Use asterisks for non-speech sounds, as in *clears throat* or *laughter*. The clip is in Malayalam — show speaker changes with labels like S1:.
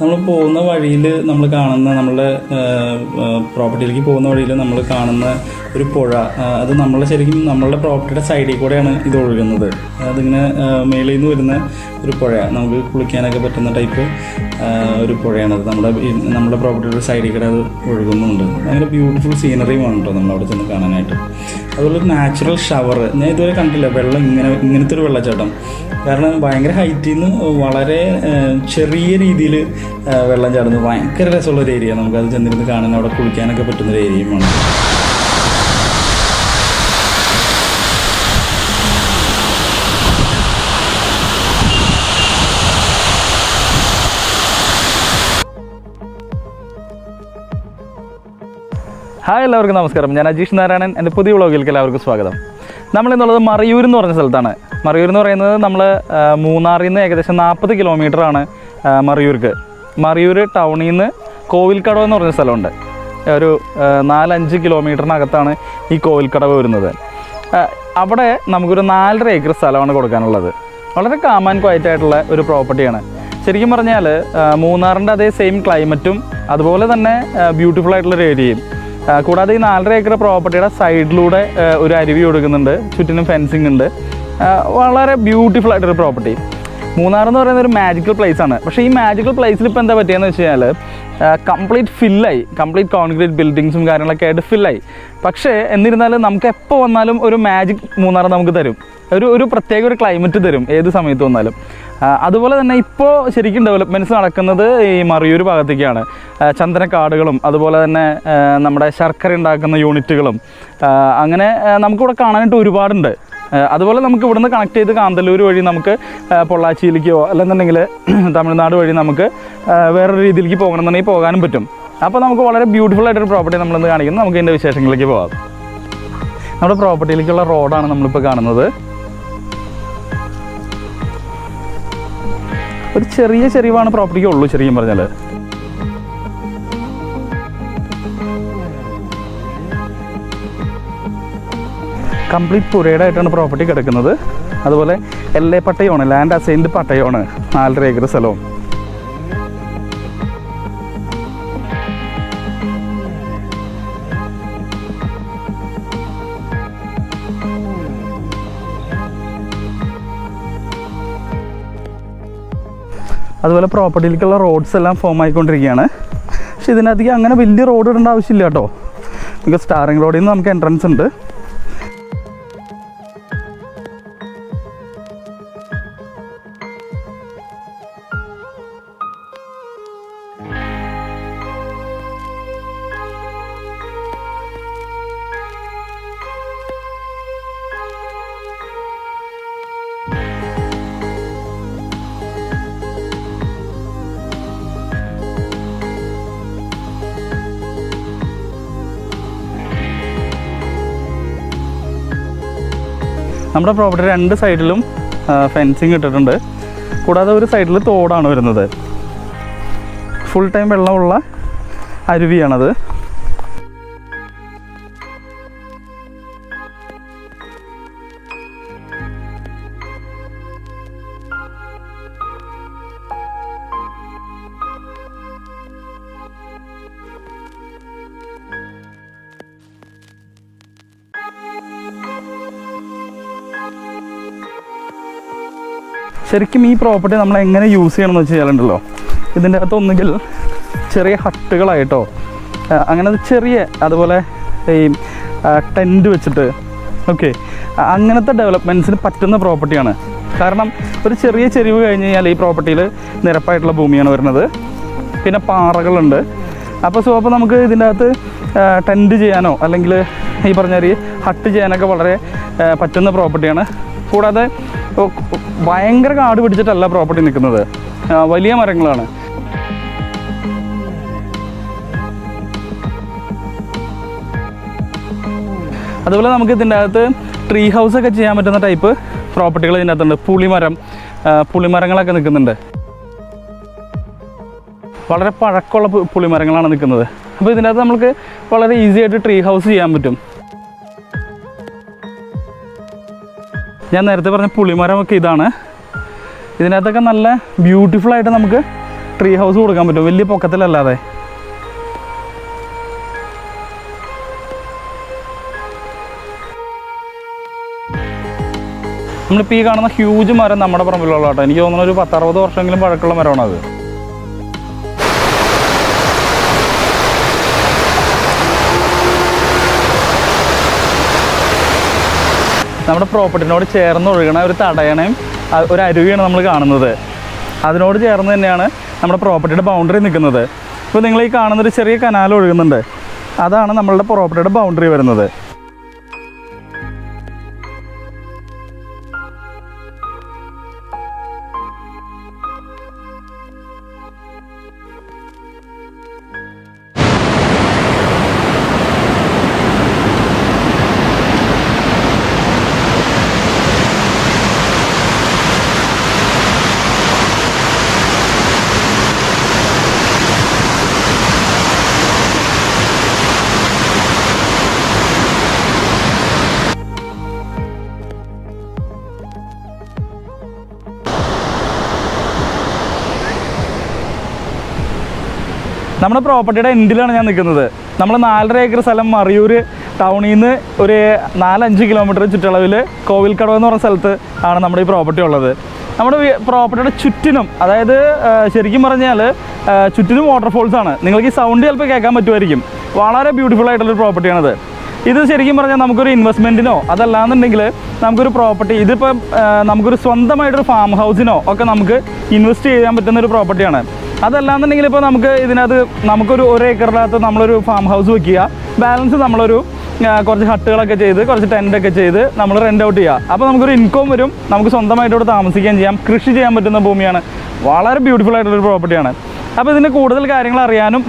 S1: നമ്മൾ പോകുന്ന വഴിയിൽ നമ്മൾ കാണുന്ന നമ്മളുടെ പ്രോപ്പർട്ടിയിലേക്ക് പോകുന്ന വഴിയിൽ നമ്മൾ കാണുന്ന ഒരു പുഴ അത് നമ്മളെ ശരിക്കും നമ്മളുടെ പ്രോപ്പർട്ടിയുടെ സൈഡിൽ കൂടെയാണ് ഇത് ഒഴുകുന്നത്. അതിങ്ങനെ മേളിൽ നിന്ന് വരുന്ന ഒരു പുഴയാണ് നമുക്ക് കുളിക്കാനൊക്കെ പറ്റുന്ന ടൈപ്പ് ഒരു പുഴയാണത് നമ്മുടെ നമ്മുടെ പ്രോപ്പർട്ടിയുടെ സൈഡിൽ കൂടെ അത് ഒഴുകുന്നുണ്ട്. ഭയങ്കര ബ്യൂട്ടിഫുൾ സീനറിയുമാണ് കേട്ടോ നമ്മൾ അവിടെ ചെന്ന് കാണാനായിട്ട്. അതുപോലെ ഒരു നാച്ചുറൽ ഷവർ ഞാൻ ഇതുവരെ കണ്ടില്ല വെള്ളം ഇങ്ങനെ ഇങ്ങനത്തെ ഒരു വെള്ളച്ചാട്ടം. കാരണം ഭയങ്കര ഹൈറ്റിൽ നിന്ന് വളരെ ചെറിയ രീതിയിൽ വെള്ളം ചാടുന്നത് ഭയങ്കര രസമുള്ള ഒരു ഏരിയ നമുക്കത് ചെന്നിരുന്ന് കാണാൻ അവിടെ കുളിക്കാനൊക്കെ പറ്റുന്ന ഒരു ഏരിയയുമാണ്
S2: ഹായ് എല്ലാവർക്കും നമസ്കാരം. ഞാൻ അജീഷ് നാരായണൻ. എന്റെ പുതിയ വ്ളോഗിലേക്ക് എല്ലാവർക്കും സ്വാഗതം. നമ്മളിന്നുള്ളത് മറയൂർ എന്ന് പറഞ്ഞ സ്ഥലത്താണ്. മറയൂർ എന്ന് പറയുന്നത് നമ്മൾ മൂന്നാറിൽ നിന്ന് ഏകദേശം നാൽപ്പത് ആണ് മറയൂർക്ക്. മറയൂർ ടൗണിൽ നിന്ന് കോവിൽക്കടവ് എന്ന് പറഞ്ഞ സ്ഥലമുണ്ട്. ഒരു നാലഞ്ച് കിലോമീറ്ററിനകത്താണ് ഈ കോവിൽക്കടവ് വരുന്നത്. അവിടെ നമുക്കൊരു നാലര ഏക്കർ സ്ഥലമാണ് കൊടുക്കാനുള്ളത്. വളരെ കാമാൻ ക്വയറ്റ് ആയിട്ടുള്ള ഒരു പ്രോപ്പർട്ടിയാണ് ശരിക്കും പറഞ്ഞാൽ മൂന്നാറിന്റെ അതേ സെയിം ക്ലൈമറ്റും അതുപോലെ തന്നെ ബ്യൂട്ടിഫുൾ ആയിട്ടുള്ളൊരു ഏരിയയും കൂടാതെ ഈ നാലര ഏക്കർ പ്രോപ്പർട്ടിയുടെ സൈഡിലൂടെ ഒരു അരുവി കൊടുക്കുന്നുണ്ട് ചുറ്റിനും ഫെൻസിങ് ഉണ്ട്. വളരെ ബ്യൂട്ടിഫുൾ ആയിട്ടൊരു പ്രോപ്പർട്ടി മൂന്നാർ എന്ന് പറയുന്ന ഒരു മാജിക്കൽ പ്ലേസ് ആണ്. പക്ഷേ ഈ മാജിക്കൽ പ്ലേസിൽ ഇപ്പോൾ എന്താ പറ്റിയെന്ന് വെച്ച് കഴിഞ്ഞാൽ കംപ്ലീറ്റ് ഫില്ലായി കംപ്ലീറ്റ് കോൺക്രീറ്റ് ബിൽഡിങ്സും കാര്യങ്ങളൊക്കെ ആയിട്ട് ഫില്ലായി പക്ഷേ എന്നിരുന്നാലും നമുക്ക് എപ്പോൾ വന്നാലും ഒരു മാജിക് മൂന്നാർ നമുക്ക് തരും. ഒരു ഒരു പ്രത്യേക ഒരു ക്ലൈമറ്റ് തരും ഏത് സമയത്ത് വന്നാലും. അതുപോലെ തന്നെ ഇപ്പോൾ ശരിക്കും ഡെവലപ്മെന്റ്സ് നടക്കുന്നത് ഈ മറിയൂർ ഭാഗത്തേക്കാണ്. ചന്ദനക്കാടുകളും അതുപോലെ തന്നെ നമ്മുടെ ശർക്കര ഉണ്ടാക്കുന്ന യൂണിറ്റുകളും അങ്ങനെ നമുക്കിവിടെ കാണാനായിട്ട് ഒരുപാടുണ്ട്. അതുപോലെ നമുക്ക് ഇവിടുന്ന് കണക്ട് ചെയ്ത് കാന്തല്ലൂർ വഴി നമുക്ക് പൊള്ളാച്ചിയിലേക്കോ അല്ലെന്നുണ്ടെങ്കിൽ *clears throat* തമിഴ്നാട് വഴി നമുക്ക് വേറൊരു രീതിയിലേക്ക് പോകണമെന്നുണ്ടെങ്കിൽ പോകാനും പറ്റും. അപ്പോൾ നമുക്ക് വളരെ ബ്യൂട്ടിഫുൾ ആയിട്ടൊരു പ്രോപ്പർട്ടി നമ്മളിന്ന് കാണിക്കുന്നു. നമുക്ക് ഇതിന്റെ വിശേഷങ്ങളിലേക്ക് പോകാം നമ്മുടെ പ്രോപ്പർട്ടിയിലേക്കുള്ള റോഡാണ് നമ്മളിപ്പോൾ കാണുന്നത്. ഒരു ചെറിയ ചെറിവാണ് പ്രോപ്പർട്ടിക്ക് ഉള്ളൂ ശരിക്കും പറഞ്ഞാൽ കംപ്ലീറ്റ് പുരയുടായിട്ടാണ് പ്രോപ്പർട്ടി കിടക്കുന്നത് അതുപോലെ എൽ എ പട്ടയമാണ് ലാൻഡ് അസൈൻഡ് പട്ടയമാണ് നാലര ഏക്കർ സ്ഥലവും. അതുപോലെ പ്രോപ്പർട്ടിയിലേക്കുള്ള റോഡ്സ് എല്ലാം ഫോം ആയിക്കൊണ്ടിരിക്കുകയാണ്. പക്ഷെ ഇതിനധികം അങ്ങനെ വലിയ റോഡ് ഇടേണ്ട ആവശ്യമില്ല കേട്ടോ. നമുക്ക് സ്റ്റാറിംഗ് റോഡിൽ നിന്ന് നമുക്ക് എൻട്രൻസ് ഉണ്ട്. നമ്മുടെ പ്രോപ്പർട്ടി രണ്ട് സൈഡിലും ഫെൻസിങ് ഇട്ടിട്ടുണ്ട്. കൂടാതെ ഒരു സൈഡിൽ തോടാണ് വരുന്നത്. ഫുൾ ടൈം വെള്ളമുള്ള അരുവിയാണത്. ശരിക്കും ഈ പ്രോപ്പർട്ടി നമ്മൾ എങ്ങനെ യൂസ് ചെയ്യണം എന്ന് വെച്ച് കഴിഞ്ഞാലുണ്ടല്ലോ ഇതിന്റെ അകത്ത് ഒന്നുകിൽ ചെറിയ ഹട്ടുകളായിട്ടോ അങ്ങനെ ചെറിയ അതുപോലെ ഈ ടെന്റ് വെച്ചിട്ട് ഓക്കെ അങ്ങനത്തെ ഡെവലപ്മെന്റ്സിന് പറ്റുന്ന പ്രോപ്പർട്ടിയാണ് കാരണം ഒരു ചെറിയ ചെരിവ് കഴിഞ്ഞ് കഴിഞ്ഞാൽ ഈ പ്രോപ്പർട്ടിയിൽ നിരപ്പായിട്ടുള്ള ഭൂമിയാണ് വരുന്നത്. പിന്നെ പാറകളുണ്ട്. അപ്പോൾ സോ അപ്പോൾ നമുക്ക് ഇതിന്റെ അകത്ത് ടെന്റ് ചെയ്യാനോ അല്ലെങ്കിൽ ഈ പറഞ്ഞ ഹട്ട് ചെയ്യാനൊക്കെ വളരെ പറ്റുന്ന പ്രോപ്പർട്ടിയാണ് കൂടാതെ ഭയങ്കര കാട് പിടിച്ചിട്ടല്ല പ്രോപ്പർട്ടി നിൽക്കുന്നത് വലിയ മരങ്ങളാണ്. അതുപോലെ നമുക്ക് ഇതിന്റെ അകത്ത് ട്രീ ഹൗസ് ഒക്കെ ചെയ്യാൻ പറ്റുന്ന ടൈപ്പ് പ്രോപ്പർട്ടികൾ ഇതിന്റെ അകത്തുണ്ട് പുളിമരം പുളിമരങ്ങളൊക്കെ നിൽക്കുന്നുണ്ട്. വളരെ പഴക്കമുള്ള പുളിമരങ്ങളാണ് നിൽക്കുന്നത്. അപ്പോൾ ഇതിന്റെ അകത്ത് നമുക്ക് വളരെ ഈസി ആയിട്ട് ട്രീ ഹൗസ് ചെയ്യാൻ പറ്റും. ഞാൻ നേരത്തെ പറഞ്ഞ പുളിമരമൊക്കെ ഇതാണ്. ഇതിനകത്തൊക്കെ നല്ല ബ്യൂട്ടിഫുൾ ആയിട്ട് നമുക്ക് ട്രീ ഹൗസ് കൊടുക്കാൻ പറ്റും. വലിയ പൊക്കത്തിലല്ലാതെ. നമ്മളിപ്പോൾ ഈ കാണുന്ന ഹ്യൂജ് മരം നമ്മുടെ പറമ്പിലുള്ള കേട്ടോ എനിക്ക് തോന്നുന്ന ഒരു പത്തറുപത് വർഷമെങ്കിലും പഴക്കമുള്ള മരമാണ് നമ്മുടെ പ്രോപ്പർട്ടിനോട് ചേർന്ന് ഒഴുകണ ഒരു തടയണയും ഒരു അരുവിയാണ് നമ്മൾ കാണുന്നത്. അതിനോട് ചേർന്ന് തന്നെയാണ് നമ്മുടെ പ്രോപ്പർട്ടിയുടെ ബൗണ്ടറി നിൽക്കുന്നത്. ഇപ്പോൾ നിങ്ങൾ ഈ കാണുന്നൊരു ചെറിയ കനാൽ ഒഴുകുന്നുണ്ട്. അതാണ് നമ്മളുടെ പ്രോപ്പർട്ടിയുടെ ബൗണ്ടറി വരുന്നത്. നമ്മുടെ പ്രോപ്പർട്ടിയുടെ എൻഡിലാണ് ഞാൻ നിൽക്കുന്നത്. നമ്മൾ നാലര ഏക്കർ സ്ഥലം മറിയൂർ ടൗണിൽ നിന്ന് ഒരു നാലഞ്ച് കിലോമീറ്റർ ചുറ്റളവിൽ കോവിൽക്കടവ് എന്ന് പറഞ്ഞ സ്ഥലത്ത് ആണ് നമ്മുടെ ഈ പ്രോപ്പർട്ടി ഉള്ളത്. നമ്മുടെ പ്രോപ്പർട്ടിയുടെ ചുറ്റിനും അതായത് ശരിക്കും പറഞ്ഞാൽ ചുറ്റിനും വാട്ടർഫോൾസ് ആണ്. നിങ്ങൾക്ക് ഈ സൗണ്ട് ചിലപ്പോൾ കേൾക്കാൻ പറ്റുമായിരിക്കും. വളരെ ബ്യൂട്ടിഫുൾ ആയിട്ടുള്ളൊരു പ്രോപ്പർട്ടിയാണത് ഇത് ശരിക്കും പറഞ്ഞാൽ നമുക്കൊരു ഇൻവെസ്റ്റ്മെന്റിനോ അതല്ലാന്നുണ്ടെങ്കിൽ നമുക്കൊരു പ്രോപ്പർട്ടി ഇതിപ്പം നമുക്കൊരു സ്വന്തമായിട്ടൊരു ഫാം ഹൗസിനോ ഒക്കെ നമുക്ക് ഇൻവെസ്റ്റ് ചെയ്യാൻ പറ്റുന്ന ഒരു പ്രോപ്പർട്ടിയാണ് അതല്ലാന്നുണ്ടെങ്കിൽ ഇപ്പോൾ നമുക്ക് ഇതിനകത്ത് നമുക്കൊരു ഒരു ഏക്കറിനകത്ത് നമ്മളൊരു ഫാം ഹൗസ് വെക്കുക. ബാലൻസ് നമ്മളൊരു കുറച്ച് ഹട്ടുകളൊക്കെ ചെയ്ത് കുറച്ച് ടെന്റൊക്കെ ചെയ്ത് നമ്മൾ റെന്റ് ഔട്ട് ചെയ്യുക. അപ്പോൾ നമുക്കൊരു ഇൻകം വരും. നമുക്ക് സ്വന്തമായിട്ട് ഇവിടെ താമസിക്കുകയും ചെയ്യാം. കൃഷി ചെയ്യാൻ പറ്റുന്ന ഭൂമിയാണ്. വളരെ ബ്യൂട്ടിഫുൾ ആയിട്ടുള്ളൊരു പ്രോപ്പർട്ടിയാണ് അപ്പോൾ ഇതിന്റെ കൂടുതൽ കാര്യങ്ങൾ അറിയാനും